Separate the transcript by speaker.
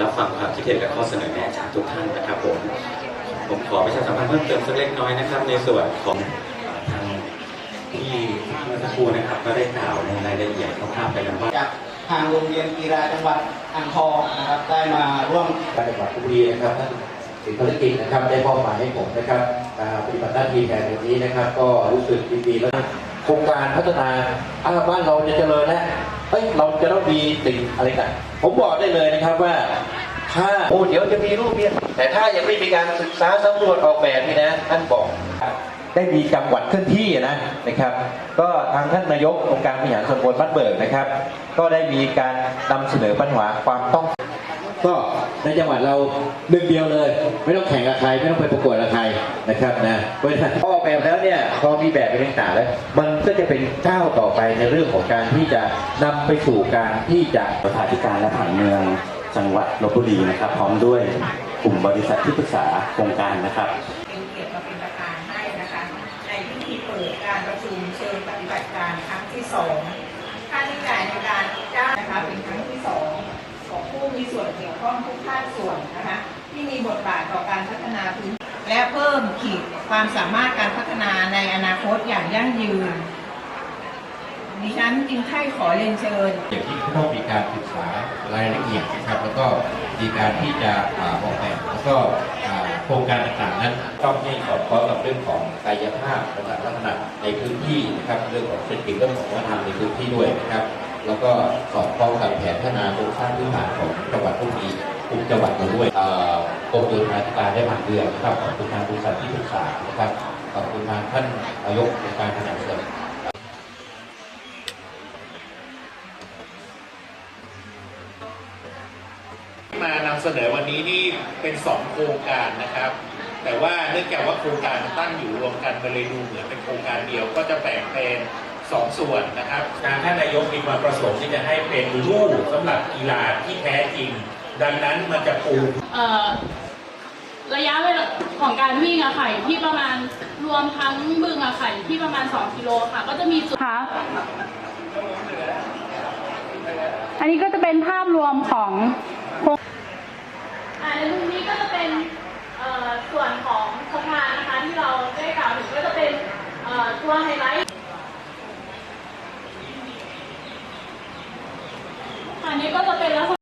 Speaker 1: รับฟังความคิดเห็นและข้อเสนอแนะจากทุกท่านนะครับผมผมขอประชาสัมพันธ์เพิ่มเติมสักเล็กน้อยนะครับ ในส่วนของทางที่เมื่อสักครู่นะครับ ก็ได้กล่าวในรายละเอียดคร่าวๆไปแล้วว่า
Speaker 2: จากทางโรงเรียนกีฬาจังหวัดอ่างทองนะครับ ได้มาร่วม
Speaker 3: การจังหวัดบุรีนะครับท่านสิงห์ภารกิจนะครับได้มอบหมายให้ผมนะครับปฏิบัติหน้าที่แทนในนี้นะครับ ก็รู้สึกดีแล้วโครงการพัฒนาอาบ้านเราจะเจริญแล้ว เอ้ยเราจะต้องมีสิ่งอะไรกัน ผมบอกได้เลยนะครับว่า ถ้าโอ้เดี๋ยวจะมีรูปเนี่ยแต่ถ้ายังไม่มีการศึกษาสำรวจออกแบบนี่นะท่านบอกได้มีจังหวัดเคลื่อนที่นะนะครับ ก็ทางท่านนายกองค์การบริหารส่วนตำบลบ้านเบิกนะครับ ก็ได้มีการนำเสนอปัญหาความต้อง ก็ในจังหวัดเราหนึ่งเดียวเลย ไม่ต้องแข่งกับใครไม่ต้องไปประกวดกับใครนะครับนะเพราะฉะนั้นพอออกแบบแล้วเนี่ยพอมีแบบเป็นต่างๆแล้ว มันก็จะเป็นก้าวต่อไปในเรื่องของการที่จะนำไปสู่การที่จะ
Speaker 1: ประธานธิการและผังเมืองจังหวัดลบบุรีนะครับ พร้อมด้วยกลุ่มบริษัทที่ปรึกษาโครงการนะครับ
Speaker 4: เป็นเกียรติมาเป็นประธานให้นะคะในพิธีเปิดการประชุมเชิงปฏิบัติการครั้งที่สองค่าใช้จ่ายในการจ้างนะคะเป็นครั้งที่สองของผู้ มีส่วนเกี่ยวข้องทุกภาคส่วนนะคะที่มีบทบาทต่อการพัฒนาพื้นและเพิ่มขีดความสามารถการพัฒนาในอนาคตอย่างยั่งยืนดิฉันจึงให้ขอเรียนเชิญ
Speaker 3: อย่างที่ต้องมีการศึกษารายละเอียดนะครับ แล้วก็มีการที่จะอ่าอกแบบแล้วก็โครงการต่างๆนั้นต้องให้สอดคล้องกับเรื่องของกายภาพต่างๆลักษณะในพื้นที่นะครับเรื่องของเศรษฐกิจเรื่องของวัฒนธรรมในพื้นที่ด้วยนะครับ แล้วก็สอดคล้องกับแผนพัฒนาโครงสร้างพื้นฐานของจังหวัดพวกนี้ทุกจังหวัดเราด้วยกรมโยธาธิการได้ผ่านเดือนนะครับขอบคุณทางบริษัทที่ปรึกษานะครับขอบคุณทางท่านนายกองค์การบริหารส่วน
Speaker 5: มานำเสนอวันนี้นี่เป็นสองโครงการนะครับ แต่ว่าเนื่องจากว่าโครงการตั้งอยู่รวมกันมันเลยดูเหมือนเป็นโครงการเดียวก็จะแบ่งเป็น สองส่วนนะครับทางท่านนายกมีความประสงค์ที่จะให้เป็นรูปสำหรับกีฬาที่แท้จริง ดังนั้นมันจะปู
Speaker 6: เอ่อระยะเวลาของการวิ่งอะค่ะอยู่ที่ประมาณรวมทั้งบึงอะค่ะอยู่ที่ประมาณ 2 กิโลค่ะ ก็จะมีจุดค่ะอันนี้ก็จะเป็นภาพรวมของ anécdota, pedazo